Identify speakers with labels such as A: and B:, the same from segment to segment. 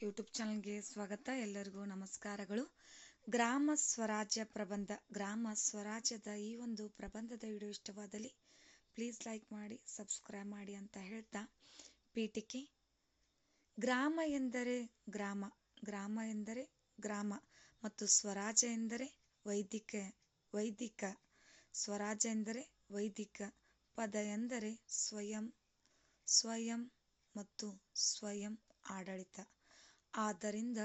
A: YouTube ಚಾನಲ್ಗೆ ಸ್ವಾಗತ. ಎಲ್ಲರಿಗೂ ನಮಸ್ಕಾರಗಳು. ಗ್ರಾಮ ಸ್ವರಾಜ್ಯ ಪ್ರಬಂಧ, ಗ್ರಾಮ ಸ್ವರಾಜ್ಯದ ಈ ಒಂದು ಪ್ರಬಂಧದ ವಿಡಿಯೋ ಇಷ್ಟವಾದಲ್ಲಿ ಪ್ಲೀಸ್ ಲೈಕ್ ಮಾಡಿ ಸಬ್ಸ್ಕ್ರೈಬ್ ಮಾಡಿ ಅಂತ ಹೇಳ್ತಾ ಪೀಠಿಕೆ ಗ್ರಾಮ ಎಂದರೆ ಗ್ರಾಮ ಗ್ರಾಮ ಎಂದರೆ ಗ್ರಾಮ ಮತ್ತು ಸ್ವರಾಜ್ಯ ಎಂದರೆ ವೈದಿಕ ವೈದಿಕ. ಸ್ವರಾಜ್ಯ ಎಂದರೆ ವೈದಿಕ, ಪದ ಎಂದರೆ ಸ್ವಯಂ ಸ್ವಯಂ ಮತ್ತು ಸ್ವಯಂ ಆಡಳಿತ. ಆದ್ದರಿಂದ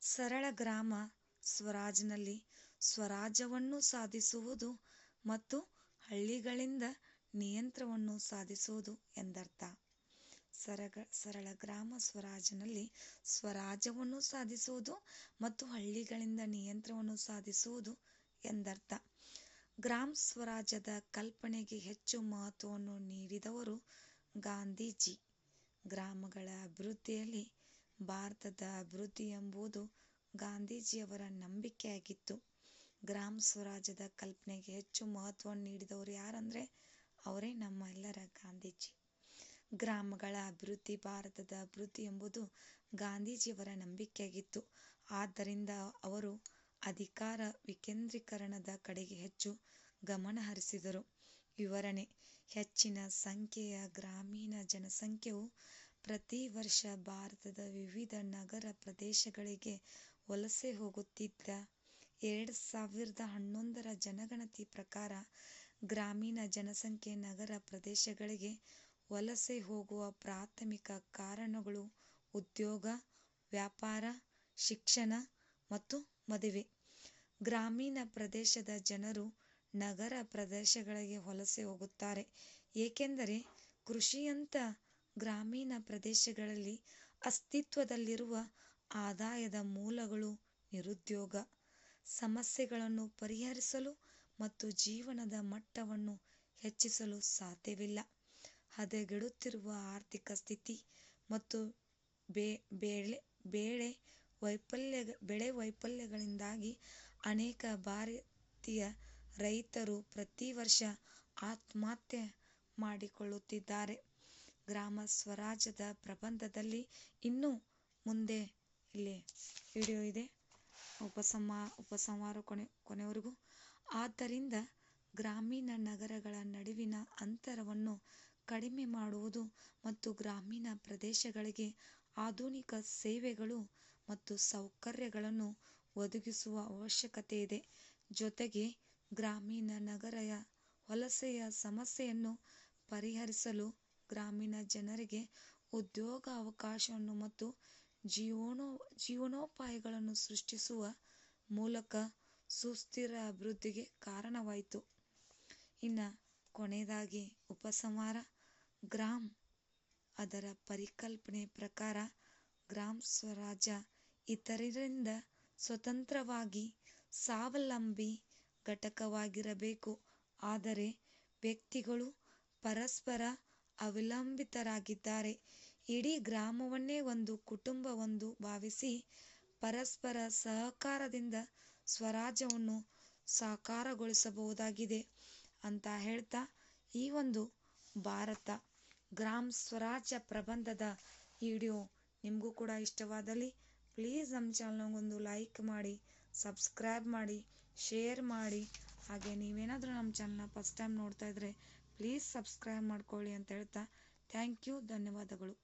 A: ಸರಳ ಗ್ರಾಮ ಸ್ವರಾಜ್ನಲ್ಲಿ ಸ್ವರಾಜ್ಯವನ್ನು ಸಾಧಿಸುವುದು ಮತ್ತು ಹಳ್ಳಿಗಳಿಂದ ನಿಯಂತ್ರವನ್ನು ಸಾಧಿಸುವುದು ಎಂದರ್ಥ. ಸರಗ, ಸರಳ ಗ್ರಾಮ ಸ್ವರಾಜ್ನಲ್ಲಿ ಸ್ವರಾಜ್ಯವನ್ನು ಸಾಧಿಸುವುದು ಮತ್ತು ಹಳ್ಳಿಗಳಿಂದ ನಿಯಂತ್ರವನ್ನು ಸಾಧಿಸುವುದು ಎಂದರ್ಥ. ಗ್ರಾಮ ಸ್ವರಾಜ್ಯದ ಕಲ್ಪನೆಗೆ ಹೆಚ್ಚು ಮಹತ್ವವನ್ನು ನೀಡಿದವರು ಗಾಂಧೀಜಿ. ಗ್ರಾಮಗಳ ಅಭಿವೃದ್ಧಿಯಲ್ಲಿ ಭಾರತದ ಅಭಿವೃದ್ಧಿ ಎಂಬುದು ಗಾಂಧೀಜಿಯವರ ನಂಬಿಕೆಯಾಗಿತ್ತು. ಗ್ರಾಮ ಸ್ವರಾಜ್ಯದ ಕಲ್ಪನೆಗೆ ಹೆಚ್ಚು ಮಹತ್ವವನ್ನು ನೀಡಿದವರು ಯಾರಂದ್ರೆ ಅವರೇ ನಮ್ಮ ಎಲ್ಲರ ಗಾಂಧೀಜಿ. ಗ್ರಾಮಗಳ ಅಭಿವೃದ್ಧಿ, ಭಾರತದ ಅಭಿವೃದ್ಧಿ ಎಂಬುದು ಗಾಂಧೀಜಿಯವರ ನಂಬಿಕೆಯಾಗಿತ್ತು. ಆದ್ದರಿಂದ ಅವರು ಅಧಿಕಾರ ವಿಕೇಂದ್ರೀಕರಣದ ಕಡೆಗೆ ಹೆಚ್ಚು ಗಮನ ಹರಿಸಿದರು. ವಿವರಣೆ, ಹೆಚ್ಚಿನ ಸಂಖ್ಯೆಯ ಗ್ರಾಮೀಣ ಜನಸಂಖ್ಯೆಯು ಪ್ರತಿ ವರ್ಷ ಭಾರತದ ವಿವಿಧ ನಗರ ಪ್ರದೇಶಗಳಿಗೆ ವಲಸೆ ಹೋಗುತ್ತಿದ್ದ ಎರಡು ಸಾವಿರದ ಹನ್ನೊಂದರ ಜನಗಣತಿ ಪ್ರಕಾರ ಗ್ರಾಮೀಣ ಜನಸಂಖ್ಯೆ ನಗರ ಪ್ರದೇಶಗಳಿಗೆ ವಲಸೆ ಹೋಗುವ ಪ್ರಾಥಮಿಕ ಕಾರಣಗಳು ಉದ್ಯೋಗ, ವ್ಯಾಪಾರ, ಶಿಕ್ಷಣ ಮತ್ತು ಮದುವೆ. ಗ್ರಾಮೀಣ ಪ್ರದೇಶದ ಜನರು ನಗರ ಪ್ರದೇಶಗಳಿಗೆ ವಲಸೆ ಹೋಗುತ್ತಾರೆ. ಏಕೆಂದರೆ ಕೃಷಿಯಂಥ ಗ್ರಾಮೀಣ ಪ್ರದೇಶಗಳಲ್ಲಿ ಅಸ್ತಿತ್ವದಲ್ಲಿರುವ ಆದಾಯದ ಮೂಲಗಳು ನಿರುದ್ಯೋಗ, ಸಮಸ್ಯೆಗಳನ್ನು ಪರಿಹರಿಸಲು ಮತ್ತು ಜೀವನದ ಮಟ್ಟವನ್ನು ಹೆಚ್ಚಿಸಲು ಸಾಧ್ಯವಿಲ್ಲ. ಹದಗೆಡುತ್ತಿರುವ ಆರ್ಥಿಕ ಸ್ಥಿತಿ ಮತ್ತು ಬೆಳೆ ಬೆಳೆ ವೈಫಲ್ಯ, ಬೆಳೆ ವೈಫಲ್ಯಗಳಿಂದಾಗಿ ಅನೇಕ ಭಾರತೀಯ ರೈತರು ಪ್ರತಿ ವರ್ಷ ಆತ್ಮಹತ್ಯೆ ಮಾಡಿಕೊಳ್ಳುತ್ತಿದ್ದಾರೆ. ಗ್ರಾಮ ಸ್ವರಾಜ್ಯದ ಪ್ರಬಂಧದಲ್ಲಿ ಇನ್ನೂ ಮುಂದೆ ಇಲ್ಲಿ ವಿಡಿಯೋ ಇದೆ. ಉಪಸಮ ಉಪಸಂಹಾರ ಕೊನೆ, ಕೊನೆವರೆಗೂ. ಆದ್ದರಿಂದ ಗ್ರಾಮೀಣ ನಗರಗಳ ನಡುವಿನ ಅಂತರವನ್ನು ಕಡಿಮೆ ಮಾಡುವುದು ಮತ್ತು ಗ್ರಾಮೀಣ ಪ್ರದೇಶಗಳಿಗೆ ಆಧುನಿಕ ಸೇವೆಗಳು ಮತ್ತು ಸೌಕರ್ಯಗಳನ್ನು ಒದಗಿಸುವ ಅವಶ್ಯಕತೆ ಇದೆ. ಜೊತೆಗೆ ಗ್ರಾಮೀಣ ನಗರ ವಲಸೆಯ ಸಮಸ್ಯೆಯನ್ನು ಪರಿಹರಿಸಲು ಗ್ರಾಮೀಣ ಜನರಿಗೆ ಉದ್ಯೋಗ ಅವಕಾಶವನ್ನು ಮತ್ತು ಜೀವನೋ, ಜೀವನೋಪಾಯಗಳನ್ನು ಸೃಷ್ಟಿಸುವ ಮೂಲಕ ಸುಸ್ಥಿರ ಅಭಿವೃದ್ಧಿಗೆ ಕಾರಣವಾಯಿತು. ಇನ್ನು ಕೊನೆಯದಾಗಿ ಉಪಸಂಹಾರ, ಗ್ರಾಮ್ ಅದರ ಪರಿಕಲ್ಪನೆ ಪ್ರಕಾರ ಗ್ರಾಮ್ ಸ್ವರಾಜ್ಯ ಇತರರಿಂದ ಸ್ವತಂತ್ರವಾಗಿ ಸ್ವಾವಲಂಬಿ ಘಟಕವಾಗಿರಬೇಕು. ಆದರೆ ವ್ಯಕ್ತಿಗಳು ಪರಸ್ಪರ ಅವಲಂಬಿತರಾಗಿದ್ದಾರೆ. ಇಡೀ ಗ್ರಾಮವನ್ನೇ ಒಂದು ಕುಟುಂಬವೆಂದು ಭಾವಿಸಿ ಪರಸ್ಪರ ಸಹಕಾರದಿಂದ ಸ್ವರಾಜ್ಯವನ್ನು ಸಾಕಾರಗೊಳಿಸಬಹುದಾಗಿದೆ ಅಂತ ಹೇಳ್ತಾ ಈ ಒಂದು ಭಾರತ ಗ್ರಾಮ ಸ್ವರಾಜ್ಯ ಪ್ರಬಂಧದ ವಿಡಿಯೋ ನಿಮಗೂ ಕೂಡ ಇಷ್ಟವಾದಲ್ಲಿ ಪ್ಲೀಸ್ ನಮ್ಮ ಚಾನಲ್ಗೊಂದು ಲೈಕ್ ಮಾಡಿ, ಸಬ್ಸ್ಕ್ರೈಬ್ ಮಾಡಿ, ಶೇರ್ ಮಾಡಿ. ಹಾಗೆ ನೀವೇನಾದರೂ ನಮ್ಮ ಚಾನಲ್ನ ಫಸ್ಟ್ ಟೈಮ್ ನೋಡ್ತಾ ಇದ್ದರೆ ಪ್ಲೀಸ್ ಸಬ್ಸ್ಕ್ರೈಬ್ ಮಾಡ್ಕೊಳ್ಳಿ ಅಂತ ಹೇಳ್ತಾ. ಥ್ಯಾಂಕ್ ಯು ಧನ್ಯವಾದಗಳು.